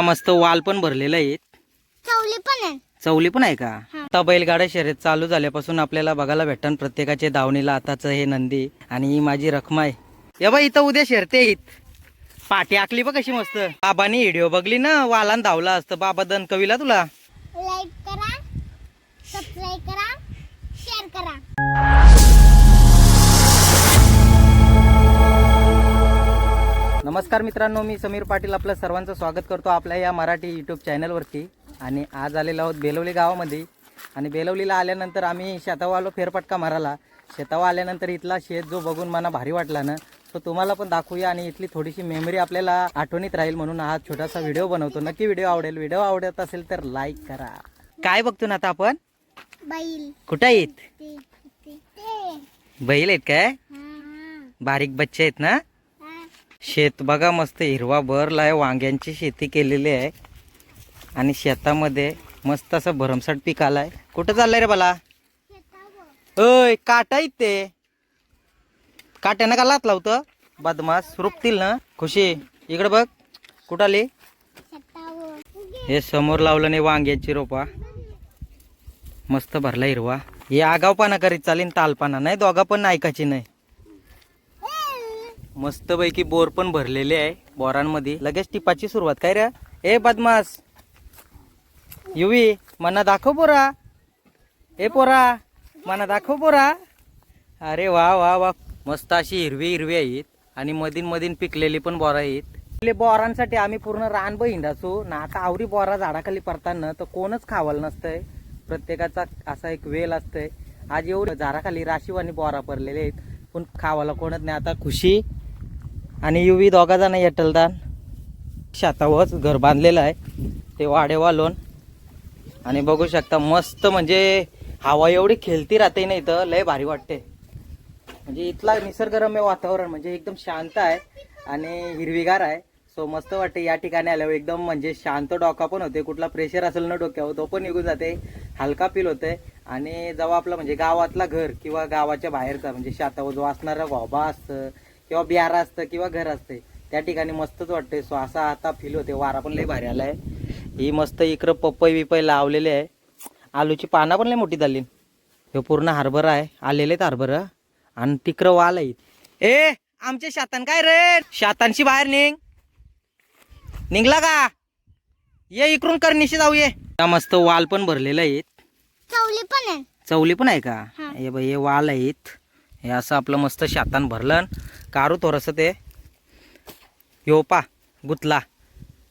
मस्त वाल पण भरलेला आहे. चवली पण आहे. चवली पण आहे का. आता बैलगाड्या शर्यत चालू झाल्यापासून आपल्याला बघायला भेटन प्रत्येकाचे दावणीला आताच हे नंदी आणि ही माझी रखमा आहे. या बाई इथं उद्या शर्ते आहेत पाठी आखली बघ कशी मस्त. बाबानी व्हिडिओ बघली ना वालान धावला असतं. बाबा दन कवीला तुला. लाईक करा सबस्क्राईब करा शेअर करा. नमस्कार मित्रांनो मी समीर पाटील आपलं सर्वांचं स्वागत करतो आपल्या या मराठी यूट्यूब चॅनलवरती आणि आज आलेलो आहोत बेलवली गावामध्ये. आणि बेलवलीला आल्यानंतर आम्ही शेतावा आलो फेरफटका मारायला. शेतावा आल्यानंतर इथला शेत जो बघून मला भारी वाटला ना तो तुम्हाला पण दाखवूया आणि इथली थोडीशी मेमरी आपल्याला आठवणीत राहील म्हणून हा छोटासा व्हिडिओ बनवतो. नक्की व्हिडिओ आवडेल. व्हिडिओ आवडत असेल तर लाईक करा. काय बघतो ना आता आपण? बैल. कुठं आहेत? बैल आहेत काय? बारीक बच्चे आहेत ना? शेत बघा मस्त हिरवा भरला आहे वांग्यांची शेती केलेली आहे. आणि शेतामध्ये मस्त असं भरमसाट पीक आलाय. कुठं चाललंय रे बाला? अय काटा ते काट्यानं का लात लावतं? बदमास रुपतील ना? खुशी इकडं बघ. कुठं आली? हे समोर लावलं नाही वांग्याची रोपा. मस्त भरला हिरवा. हे आगावपाना करीत चालेल तालपाना नाही दोघा पण ऐकायची नाही. मस्त पैकी बोर पण भरलेले आहे बोरांमध्ये. लगेच टिपाची सुरुवात. काय रे? ए बदमास युवी मना दाखव पोरा. ए पोरा मना दाखव पोरा. अरे वा वा वा. मस्त अशी हिरवी हिरवी आहेत आणि मधीन मधीन पिकलेली पण बोरा आहेत. बोरांसाठी आम्ही पूर्ण रान हिंडाचो ना आता आवरी बोरा झाडाखाली पडताना तर कोणच खावायला नसतंय. प्रत्येकाचा असा एक वेल असतंय. आज एवढं झाडाखाली राशीवानी बोरा पडलेले आहेत. पण खावायला कोणच नाही. आता खुशी आणि युवी दोघा जण येटलदान. शेतावरच घर बांधलेलं आहे. ते वाडे वालून. आणि बघू शकता मस्त म्हणजे हवा एवढी खेळती राहते नाही तर लय भारी वाटते. म्हणजे इथला निसर्गरम्य वातावरण म्हणजे एकदम शांत आहे आणि हिरवीगार आहे. सो मस्त वाटते या ठिकाणी आल्यावर. एकदम म्हणजे शांत डोका पण होते. कुठला प्रेशर असेल ना डोक्यावर तो पण निघून जाते. हलका फील होते. आणि जेव्हा आपलं म्हणजे गावातला घर किंवा गावाच्या बाहेरचा म्हणजे शेतावर जो असणारा गोबा असतं किंवा बियारा असतं किंवा घर असते त्या ठिकाणी मस्तच वाटते सो असा आता फील होते वारा पण लय भारी आलाय. ही मस्त इकडं पपई बिपई लावलेले आहे. आलूची पानं पण लय मोठी झाली. हे पूर्ण हरभरा आहे. आलेले हरभरा. आणि तिकडं वाल आहेत. ए आमच्या शातान काय रे? शातांशी बाहेर निघ. निघला का? ये इकडून कर निशी जाऊ ये. मस्त वाल पण भरलेलं आहेत. चवली पण आहे. चवली पण आहे का? हा. हे बाई हे वाल आहेत. हे असं आपलं मस्त शातान भरलं. कारू थोडंसं ते यो पा गुतला.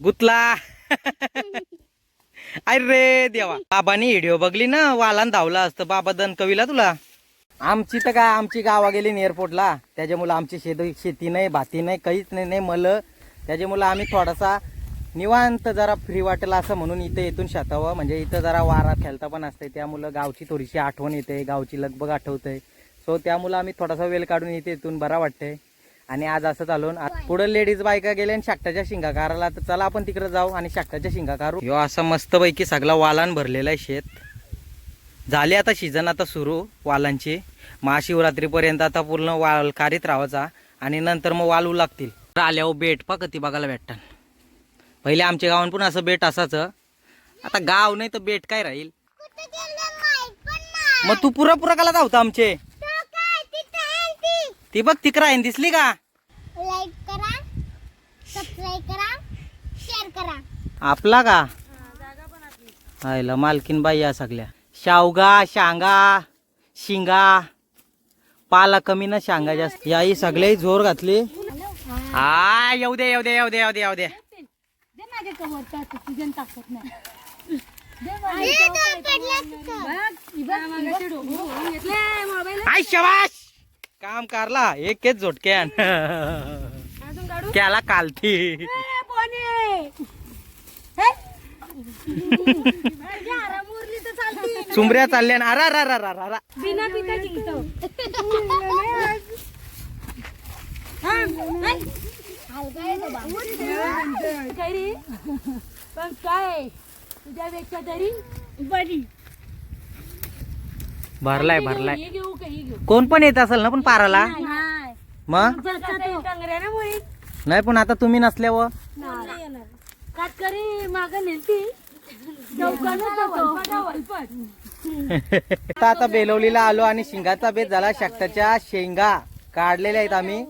गुतला. अरे देवा. बाबानी व्हिडिओ बघली ना वालान धावला असतं. बाबा दन कवीला तुला. आमची तर काय आमची गावा गेली एअरपोर्टला त्याच्यामुळं आमची शेत शेती नाही भाती नाही काहीच नाही नाही मल. त्याच्यामुळं आम्ही थोडासा निवांत जरा फ्री वाटेल असं म्हणून इथे येथून शेतावं म्हणजे इथं जरा वारा खेळता पण असते त्यामुळं गावची थोडीशी आठवण येते. गावची लगबग आठवते सो त्यामुळं आम्ही थोडासा वेळ काढून इथे येथून बरा वाटते आणि आज असं चालून पुढे लेडीज बायका गेले आणि शाकटाच्या शिंगा काराला तर चला आपण तिकडे जाऊ आणि शाकटाच्या शिंगा कारू ह्यो असा मस्त पैकी सगळा वालान भरलेला आहे शेत. झाली आता सीझन आता सुरू वालांची. महाशिवरात्रीपर्यंत आता पूर्ण वाल कारीत राहायचा आणि नंतर मग वालू लागतील. आल्यावर बेट पा कधी बघायला भेटतात. पहिले आमच्या गावात पण असं बेट असाच आता गाव नाही तर बेट काय राहील? मग तू पुरा पुरा काला धावता आमचे. ती ती बघ तिकडं आहे दिसली का? लाईक करा सबस्क्राईब करा शेअर करा. आपला का? आयला मालकीन बाई या सगळ्या. शावगा शांगा शिंगा पाला कमी ना शांगा जास्त. याही सगळे जोर घातली. हा येऊ दे येऊ दे येऊ दे येऊ दे येऊ दे. शबाश काम करला एक एक झोटक्यान त्याला कालती चुंबऱ्या चालल्या ना. अरा रा रा रा रा रा. बिना पण काय? तुझ्यापेक्षा तरी? बरी. भरलाय भरलाय. कोण पण येत असेल ना पण पाराला? मग? नाही पण आता तुम्ही नसल्यावर? कातकरी माग नेलती. चौकानच होतो. आता आता बेलवलीला आलो आणि शिंगाचा बेत झाला. शकटाच्या शेंगा काढलेल्या आहेत आम्ही.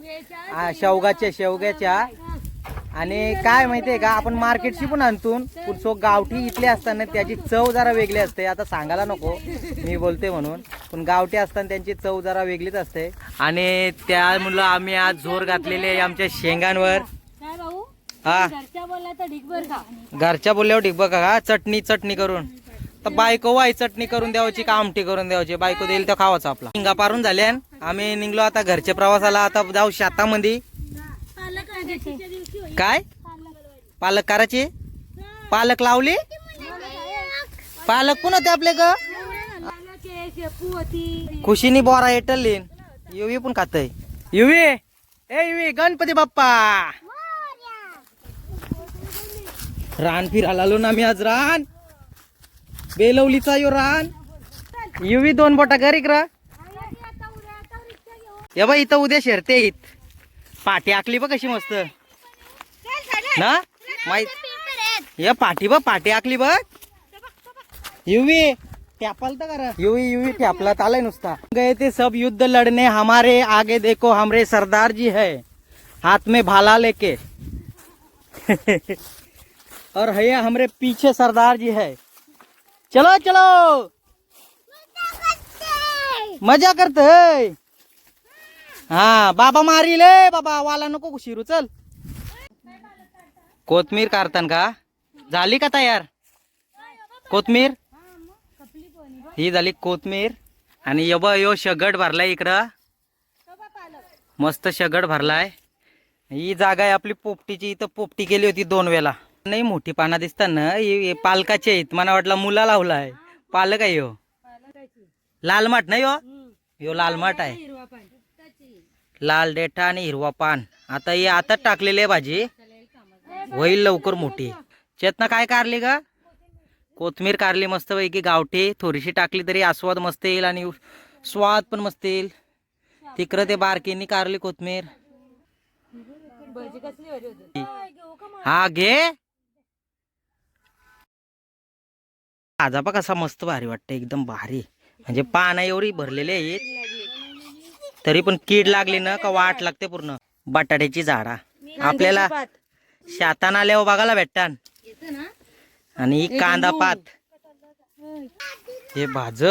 शेवगाच्या शेवग्याच्या. आणि काय माहितीये का आपण मार्केटशी पण आणतून सो गावठी इथले असताना त्याची चव जरा वेगळी असते. आता सांगायला नको मी बोलते म्हणून. पण गावठी असताना त्यांची चव जरा वेगळीच असते. आणि त्यामुळं आम्ही आज जोर घातलेले आमच्या शेंगांवर. हा. घरच्या बोलल्यावर ठीक बघा का चटणी चटणी करून. तर बायको वाई चटणी करून द्यायची का आमटी करून द्यायची? बायको देईल तर खावाचा आपला. हिंगा पारून झाल्या आम्ही निघलो आता घरच्या प्रवासाला. आता जाऊ शेतामध्ये. काय? पालक करायचे? पालक लावली? पालक कोण होते आपले ग? पालक खुशीनी बोरा एटलीन युवी पण खात युवी! ए युवी गणपती बाप्पा! रान फिरायला आलो ना मी आज रान. बेलवलीचा यो रान. युवी दोन बोटा घरी रा या बाई इथं उद्या शेरते इत पाठी आखली बघ कशी मस्त. ना? माहीत? या पाठी बघ पाठी आखली बघ. युवी टॅपल तर करा. युवी युवी टॅपला आलाय नुसता. गए थे सब युद्ध लड़ने हमारे आगे देखो हमरे सरदार जी है. हाथ में भाला लेके. और भैया हमरे पीछे सरदार जी है. चलो चलो. मजा करते है. हा बाबा मारी ले बाबा वाला नको शिरू चल. कोथमीर काढतान का? झाली का तयार? कोथमीर? ही झाली कोथमीर. आणि यब यो शगड भरलाय इकडं. मस्त शगड भरलाय. ही जागा आहे आपली पोपटीची. इथं पोपटी केली होती दोन वेळा नाही मोठी पाना दिसतात ना. पालकाची आहेत. मला वाटलं मुला लावलाय. पालक आहे यो. लालमाट नाही यो? यो लालमाट आहे. लाल देठा आणि हिरवा पान. आता हे आता टाकलेली आहे भाजी. होईल लवकर मोठी. चेतना काय कारली का कोथमीर कारली मस्त पैकी गावठी थोडीशी टाकली तरी आस्वाद मस्त येईल आणि स्वाद पण मस्त येईल. तिकडं ते बारकीनी कारली कोथमीर. हा घे. आजापा कसा मस्त भारी वाटतं एकदम भारी. म्हणजे पाना एवढी भरलेली आहेत तरी पण कीड लागली ना का वाट लागते पूर्ण. बटाट्याची झाडा. आपल्याला शातान आल्यावर बघायला भेटतान येतं आणि कांदा पात. हे भाज.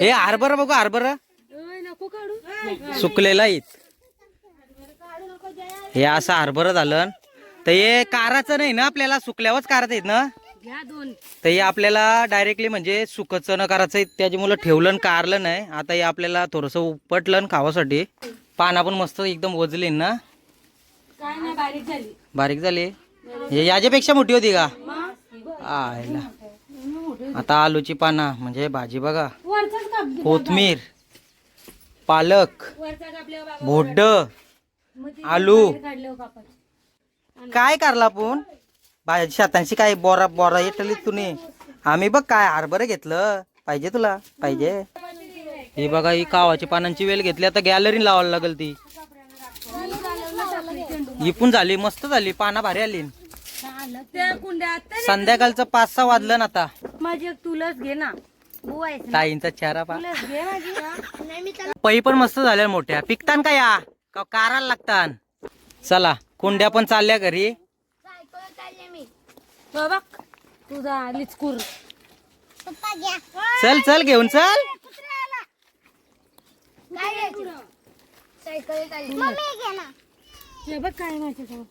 हे हरभरा बघू हरभरा. सुकलेला आहेत हे असं हरभरा झालं. तर हे काराचं नाही ना आपल्याला? सुकल्यावरच कारत आहेत ना? तर हे आपल्याला डायरेक्टली म्हणजे सुकचं न करायचं त्याच्यामुळं ठेवलं कारलं नाही. आता हे आपल्याला थोडंसं उपटलं खावासाठी. पाना पण मस्त एकदम वजली ना. काय नाही बारीक झाली. बारीक झाली? हे याच्यापेक्षा मोठी होती का? आयला. आता आलूची पाना म्हणजे भाजी बघा. कोथमीर पालक मग ते आलू. काय करला आपण? भाजी शेतांशी काय बोरा बोरा येतली तुम्ही आम्ही बघ काय हरभरं घेतलं. पाहिजे तुला? पाहिजे. ही बघा ही कावाची पानांची वेल घेतली. आता गॅलरी लावायला लागल ती. ही पण झाली मस्त झाली पाना भारी आली. त्या कुंड्यात तर संध्याकाळचं पाच सहा वाजलं ना आता. माझी एक तुलस घे ना. बुवायचं ताईंचा चेहरा पा तुलस घे माझी. पै पण मस्त झाल्या मोठ्या. पिकतान का या? का काराला लागतान? चला कुंड्या पण चालल्या घरी. बघ तुझा लिचकूर. पप्पा घ्या चल चल घेऊन चल. मम्मी घे ना. हे बघ काय.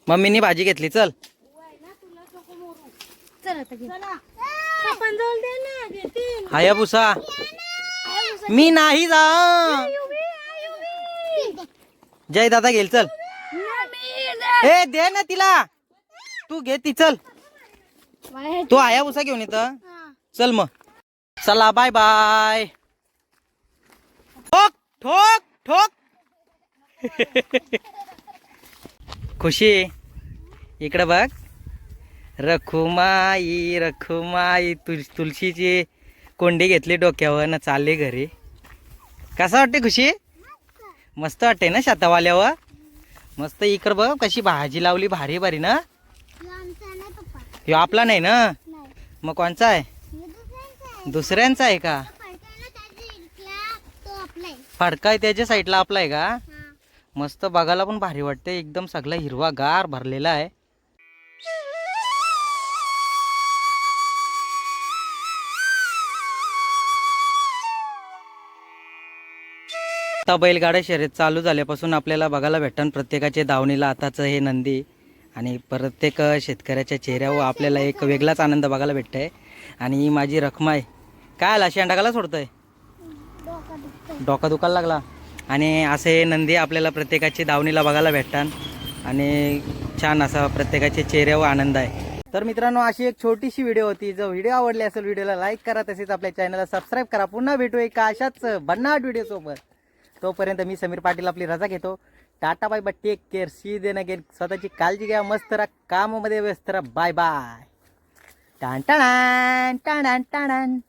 मम्मीनी भाजी घेतली चल. चल आता घे. पप्पां जवळ दे ना घेतील हायाबुसा मी नाही जा जय दादा घेईल चल. ए दे ना तिला. तू घे ती चल. तू हायाबुसा घेऊन येत चल मग. चला बाय बाय ठोक ठोक ठोक. खुशी? इकडं बघ. रखुमाई रखुमाई तुल तुलशीची कोंडी घेतली डोक्यावर न चालली घरी. कसं वाटते खुशी? मस्त वाटते ना शेतावाल्यावर? मस्त इकडं बघ कशी भाजी लावली भारी भारी ना? ह्यो आपला नाही ना? मग कोणचा आहे? दुसऱ्यांचा आहे का? फडका आहे त्याच्या साईडला आपला आहे का? मस्त बघायला पण भारी वाटते एकदम सगळा हिरवा गार भरलेला आहे. आता बैलगाड्या शर्यत चालू झाल्यापासून आपल्याला बघायला भेटन प्रत्येकाच्या दावणीला आताचं हे नंदी आणि प्रत्येक शेतकऱ्याच्या चेहऱ्यावर आपल्याला एक वेगळाच आनंद बघायला भेटतंय. आणि माझी रखमा आहे काय आला? शेंडाकाला सोडतोय? डोका दुखायला लागला. आणि असे नंदी आपल्याला प्रत्येकाची दावणीला बघायला भेटतात. आणि छान असा प्रत्येकाच्या चेहऱ्यावर आनंद आहे. तर मित्रांनो अशी एक छोटीशी व्हिडिओ होती. जर व्हिडिओ आवडली असेल व्हिडिओला लाईक करा. तसेच आपल्या चॅनलला सबस्क्राईब करा. पुन्हा भेटू एका अशाच भन्नाट व्हिडिओ सोबत. तोपर्यंत मी समीर पाटील आपली रजा घेतो. Tata bye bye take care see देणं अगेन स्वतःची काळजी घ्या. मस्त राहा. कामामध्ये व्यस्त राहा. Bye bye टाण टाण टाण टाण